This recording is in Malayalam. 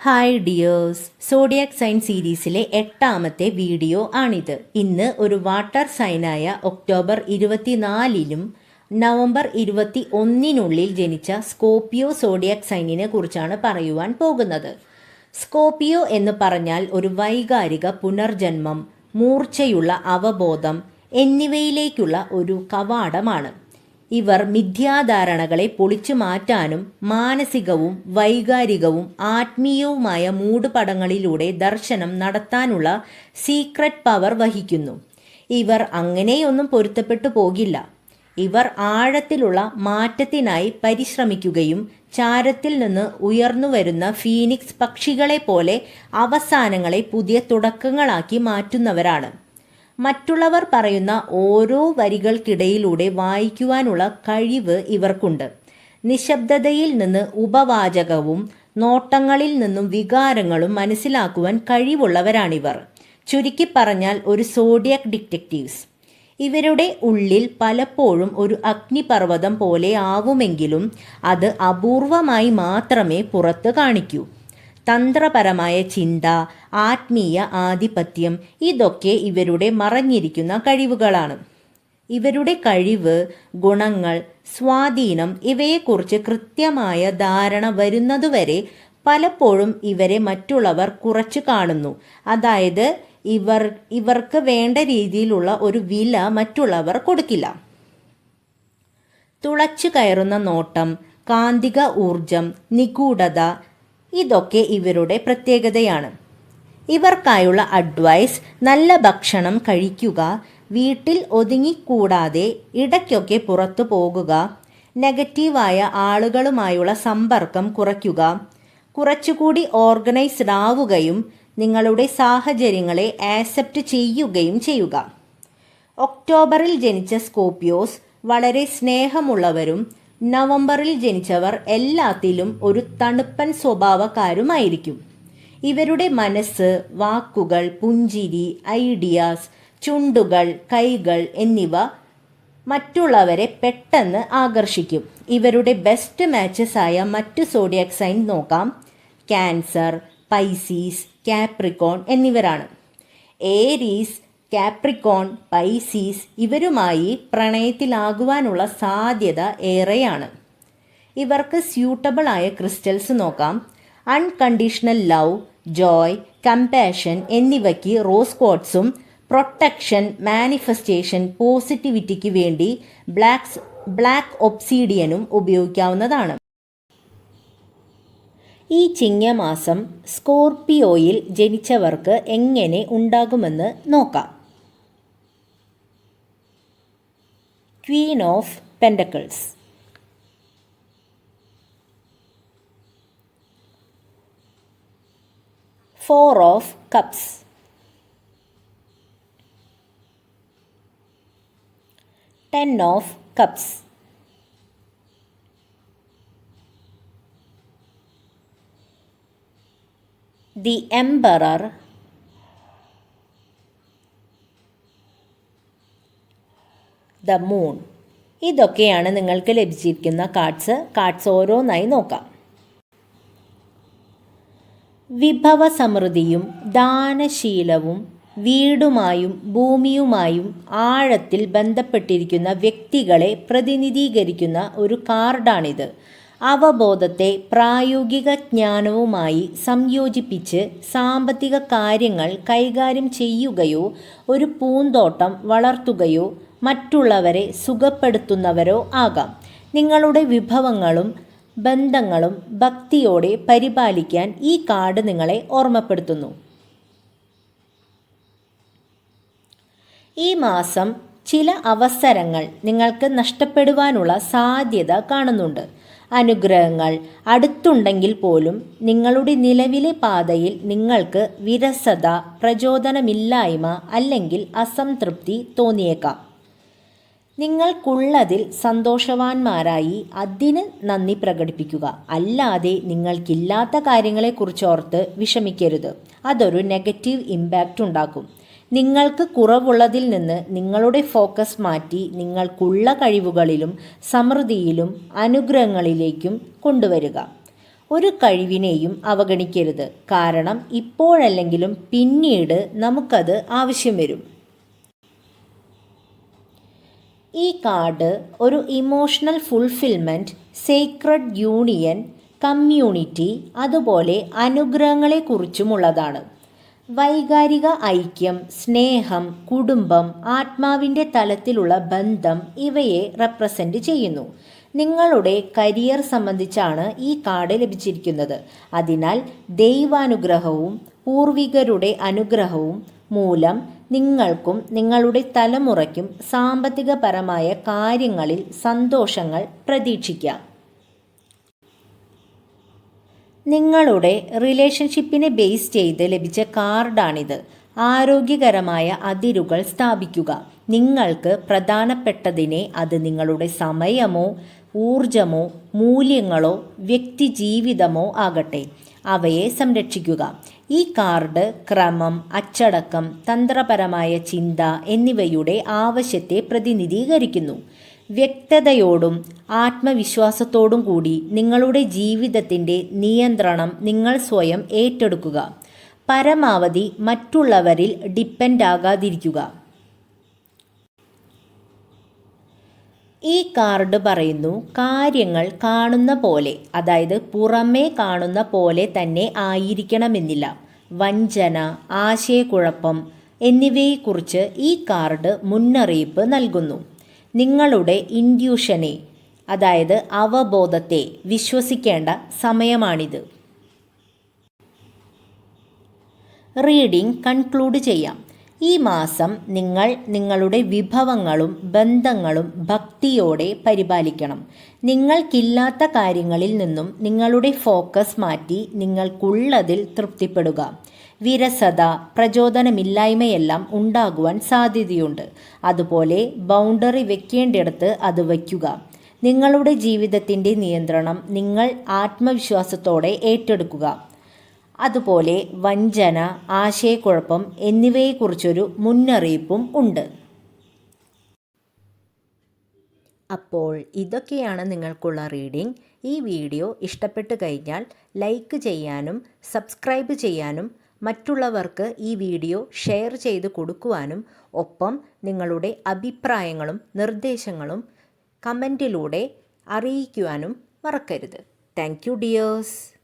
ഹായ് ഡിയേഴ്സ് സോഡിയാക് സൈൻ സീരീസിലെ എട്ടാമത്തെ വീഡിയോ ആണിത്. ഇന്ന് ഒരു വാട്ടർ സൈനായ ഒക്ടോബർ ഇരുപത്തിനാലിലും നവംബർ ഇരുപത്തി ഒന്നിനുള്ളിൽ ജനിച്ച സ്കോപ്പിയോ സോഡിയാക് സൈനിനെ കുറിച്ചാണ് പറയുവാൻ പോകുന്നത്. സ്കോപ്പിയോ എന്ന് പറഞ്ഞാൽ ഒരു വൈകാരിക പുനർജന്മം മൂർച്ചയുള്ള അവബോധം എന്നിവയിലേക്കുള്ള ഒരു കവാടമാണ്. ഇവർ മിഥ്യാധാരണകളെ പൊളിച്ചു മാറ്റാനും മാനസികവും വൈകാരികവും ആത്മീയവുമായ മൂടുപടങ്ങളിലൂടെ ദർശനം നടത്താനുള്ള സീക്രട്ട് പവർ വഹിക്കുന്നു. ഇവർ അങ്ങനെയൊന്നും പൊരുത്തപ്പെട്ടു പോകില്ല. ഇവർ ആഴത്തിലുള്ള മാറ്റത്തിനായി പരിശ്രമിക്കുകയും ചാരത്തിൽ നിന്ന് ഉയർന്നു വരുന്ന ഫീനിക്സ് പക്ഷികളെ പോലെ അവസാനങ്ങളെ പുതിയ തുടക്കങ്ങളാക്കി മാറ്റുന്നവരാണ്. മറ്റുള്ളവർ പറയുന്ന ഓരോ വരികൾക്കിടയിലൂടെ വായിക്കുവാനുള്ള കഴിവ് ഇവർക്കുണ്ട്. നിശബ്ദതയിൽ നിന്ന് ഉപവാചകവും നോട്ടങ്ങളിൽ നിന്നും വികാരങ്ങളും മനസ്സിലാക്കുവാൻ കഴിവുള്ളവരാണിവർ. ചുരുക്കി പറഞ്ഞാൽ ഒരു സോഡിയക് ഡിറ്റക്റ്റീവ്സ്. ഇവരുടെ ഉള്ളിൽ പലപ്പോഴും ഒരു അഗ്നിപർവതം പോലെ ആവുമെങ്കിലും അത് അപൂർവമായി മാത്രമേ പുറത്ത് കാണിക്കൂ. തന്ത്രപരമായ ചിന്ത ആത്മീയ ആധിപത്യം ഇതൊക്കെ ഇവരുടെ മറഞ്ഞിരിക്കുന്ന കഴിവുകളാണ്. ഇവരുടെ കഴിവ് ഗുണങ്ങൾ സ്വാധീനം ഇവയെക്കുറിച്ച് കൃത്യമായ ധാരണ വരുന്നതുവരെ പലപ്പോഴും ഇവരെ മറ്റുള്ളവർ കുറച്ചു കാണുന്നു. അതായത് ഇവർ ഇവർക്ക് വേണ്ട രീതിയിലുള്ള ഒരു വില മറ്റുള്ളവർ കൊടുക്കില്ല. തുളച്ചു കയറുന്ന നോട്ടം കാന്തിക ഊർജം നിഗൂഢത ഇതൊക്കെ ഇവരുടെ പ്രത്യേകതയാണ്. ഇവർക്കായുള്ള അഡ്വൈസ് നല്ല ഭക്ഷണം കഴിക്കുക വീട്ടിൽ ഒതുങ്ങിക്കൂടാതെ ഇടയ്ക്കൊക്കെ പുറത്തു പോകുക നെഗറ്റീവായ ആളുകളുമായുള്ള സമ്പർക്കം കുറയ്ക്കുക കുറച്ചുകൂടി ഓർഗനൈസ്ഡ് ആവുകയും നിങ്ങളുടെ സാഹചര്യങ്ങളെ ആക്സെപ്റ്റ് ചെയ്യുകയും ചെയ്യുക. ഒക്ടോബറിൽ ജനിച്ച സ്കോപ്പിയോസ് വളരെ സ്നേഹമുള്ളവരും നവംബറിൽ ജനിച്ചവർ എല്ലാത്തിലും ഒരു തണുപ്പൻ സ്വഭാവക്കാരുമായിരിക്കും. ഇവരുടെ മനസ്സ് വാക്കുകൾ പുഞ്ചിരി ഐഡിയാസ് ചുണ്ടുകൾ കൈകൾ എന്നിവ മറ്റുള്ളവരെ പെട്ടെന്ന് ആകർഷിക്കും. ഇവരുടെ ബെസ്റ്റ് മാച്ചസ് ആയ മറ്റു സോഡിയാക് സൈൻ നോക്കാം. ക്യാൻസർ പൈസീസ് കാപ്രിക്കോൺ എന്നിവരാണ്. ഏരീസ് കാപ്രിക്കോൺ പൈസീസ് ഇവരുമായി പ്രണയത്തിലാകുവാനുള്ള സാധ്യത ഏറെയാണ്. ഇവർക്ക് സ്യൂട്ടബിൾ ആയ ക്രിസ്റ്റൽസ് നോക്കാം. അൺകണ്ടീഷണൽ ലവ് ജോയ് കമ്പാഷൻ എന്നിവയ്ക്ക് റോസ് കോട്ട്സും പ്രൊട്ടക്ഷൻ മാനിഫെസ്റ്റേഷൻ പോസിറ്റിവിറ്റിക്ക് വേണ്ടി ബ്ലാക്സ് ബ്ലാക്ക് ഒബ്സീഡിയനും ഉപയോഗിക്കാവുന്നതാണ്. ഈ ചിങ്ങമാസം സ്കോർപിയോയിൽ ജനിച്ചവർക്ക് എങ്ങനെ ഉണ്ടാകുമെന്ന് നോക്കാം. Queen of Pentacles. Four of Cups. Ten of Cups. The Emperor the moon. ഇതൊക്കെയാണ് നിങ്ങൾക്ക് ലഭിച്ചിരിക്കുന്ന കാർഡ്സ്. കാർഡ്സ് ഓരോന്നായി നോക്കാം. വിഭവ സമൃദ്ധിയും ദാനശീലവും വീടുമായും ഭൂമിയുമായും ആഴത്തിൽ ബന്ധപ്പെട്ടിരിക്കുന്ന വ്യക്തികളെ പ്രതിനിധീകരിക്കുന്ന ഒരു കാർഡാണിത്. അവബോധത്തെ പ്രായോഗിക ജ്ഞാനവുമായി സംയോജിപ്പിച്ച് സാമ്പത്തിക കാര്യങ്ങൾ കൈകാര്യം ചെയ്യുകയോ ഒരു പൂന്തോട്ടം വളർത്തുകയോ മറ്റുള്ളവരെ സുഖപ്പെടുത്തുന്നവരോ ആകാം. നിങ്ങളുടെ വിഭവങ്ങളും ബന്ധങ്ങളും ഭക്തിയോടെ പരിപാലിക്കാൻ ഈ കാർഡ് നിങ്ങളെ ഓർമ്മപ്പെടുത്തുന്നു. ഈ മാസം ചില അവസരങ്ങൾ നിങ്ങൾക്ക് നഷ്ടപ്പെടുവാനുള്ള സാധ്യത കാണുന്നുണ്ട്. അനുഗ്രഹങ്ങൾ അടുത്തുണ്ടെങ്കിൽ പോലും നിങ്ങളുടെ നിലവിലെ പാതയിൽ നിങ്ങൾക്ക് വിരസത പ്രചോദനമില്ലായ്മ അല്ലെങ്കിൽ അസംതൃപ്തി തോന്നിയേക്കാം. നിങ്ങൾക്കുള്ളതിൽ സന്തോഷവാന്മാരായി അതിന് നന്ദി പ്രകടിപ്പിക്കുക. അല്ലാതെ നിങ്ങൾക്കില്ലാത്ത കാര്യങ്ങളെക്കുറിച്ചോർത്ത് വിഷമിക്കരുത്. അതൊരു നെഗറ്റീവ് ഇമ്പാക്റ്റ് ഉണ്ടാക്കും. നിങ്ങൾക്ക് കുറവുള്ളതിൽ നിന്ന് നിങ്ങളുടെ ഫോക്കസ് മാറ്റി നിങ്ങൾക്കുള്ള കഴിവുകളിലും സമൃദ്ധിയിലും അനുഗ്രഹങ്ങളിലേക്കും കൊണ്ടുവരിക. ഒരു കഴിവിനെയും അവഗണിക്കരുത്. കാരണം ഇപ്പോഴല്ലെങ്കിലും പിന്നീട് നമുക്കത് ആവശ്യം വരും. ഈ കാർഡ് ഒരു emotional fulfilment sacred union community അതുപോലെ അനുഗ്രഹങ്ങളെക്കുറിച്ചുമുള്ളതാണ്. വൈകാരിക ഐക്യം സ്നേഹം കുടുംബം ആത്മാവിന്റെ തലത്തിലുള്ള ബന്ധം ഇവയെ റെപ്രസെന്റ് ചെയ്യുന്നു. നിങ്ങളുടെ കരിയർ സംബന്ധിച്ചാണ് ഈ കാർഡ് ലഭിച്ചിരിക്കുന്നത്. അതിനാൽ ദൈവാനുഗ്രഹവും പൂർവികരുടെ അനുഗ്രഹവും മൂലം നിങ്ങൾക്കും നിങ്ങളുടെ തലമുറയ്ക്കും സാമ്പത്തികപരമായ കാര്യങ്ങളിൽ സന്തോഷങ്ങൾ പ്രതീക്ഷിക്കാം. നിങ്ങളുടെ റിലേഷൻഷിപ്പിനെ ബേസ് ചെയ്ത് ലഭിച്ച കാർഡാണിത്. ആരോഗ്യകരമായ അതിരുകൾ സ്ഥാപിക്കുക. നിങ്ങൾക്ക് പ്രധാനപ്പെട്ടതിനെ അത് നിങ്ങളുടെ സമയമോ ഊർജമോ മൂല്യങ്ങളോ വ്യക്തിജീവിതമോ ആകട്ടെ. അവയെ സംരക്ഷിക്കുക. ഈ കാർഡ് ക്രമം അച്ചടക്കം തന്ത്രപരമായ ചിന്ത എന്നിവയുടെ ആവശ്യത്തെ പ്രതിനിധീകരിക്കുന്നു. വ്യക്തതയോടും ആത്മവിശ്വാസത്തോടും കൂടി നിങ്ങളുടെ ജീവിതത്തിന്റെ നിയന്ത്രണം നിങ്ങൾ സ്വയം ഏറ്റെടുക്കുക. പരമാവധി മറ്റുള്ളവരിൽ ഡിപ്പെൻഡ് ആകാതിരിക്കുക ഈ കാർഡ് പറയുന്നു കാര്യങ്ങൾ കാണുന്ന പോലെ അതായത് പുറമേ കാണുന്ന പോലെ തന്നെ ആയിരിക്കണമെന്നില്ല. വഞ്ചന ആശയക്കുഴപ്പം എന്നിവയെക്കുറിച്ച് ഈ കാർഡ് മുന്നറിയിപ്പ് നൽകുന്നു. നിങ്ങളുടെ ഇൻഡ്യൂഷനെ അതായത് അവബോധത്തെ വിശ്വസിക്കേണ്ട സമയമാണിത്. റീഡിംഗ് കൺക്ലൂഡ് ചെയ്യാം. ഈ മാസം നിങ്ങൾ നിങ്ങളുടെ വിഭവങ്ങളും ബന്ധങ്ങളും ഭക്തിയോടെ പരിപാലിക്കണം. നിങ്ങൾക്കില്ലാത്ത കാര്യങ്ങളിൽ നിന്നും നിങ്ങളുടെ ഫോക്കസ് മാറ്റി നിങ്ങൾക്കുള്ളതിൽ തൃപ്തിപ്പെടുക. വിരസത പ്രചോദനമില്ലായ്മയെല്ലാം ഉണ്ടാകുവാൻ സാധ്യതയുണ്ട്. അതുപോലെ ബൗണ്ടറി വെക്കേണ്ടിടത്ത് അത് വയ്ക്കുക. നിങ്ങളുടെ ജീവിതത്തിന്റെ നിയന്ത്രണം നിങ്ങൾ ആത്മവിശ്വാസത്തോടെ ഏറ്റെടുക്കുക. അതുപോലെ വഞ്ചന ആശയക്കുഴപ്പം എന്നിവയെക്കുറിച്ചൊരു മുന്നറിയിപ്പും ഉണ്ട്. അപ്പോൾ ഇതൊക്കെയാണ് നിങ്ങൾക്കുള്ള റീഡിംഗ്. ഈ വീഡിയോ ഇഷ്ടപ്പെട്ടു കഴിഞ്ഞാൽ ലൈക്ക് ചെയ്യാനും സബ്സ്ക്രൈബ് ചെയ്യാനും മറ്റുള്ളവർക്ക് ഈ വീഡിയോ ഷെയർ ചെയ്ത് കൊടുക്കുവാനും ഒപ്പം നിങ്ങളുടെ അഭിപ്രായങ്ങളും നിർദ്ദേശങ്ങളും കമന്റിലൂടെ അറിയിക്കുവാനും മറക്കരുത്. Thank you dears.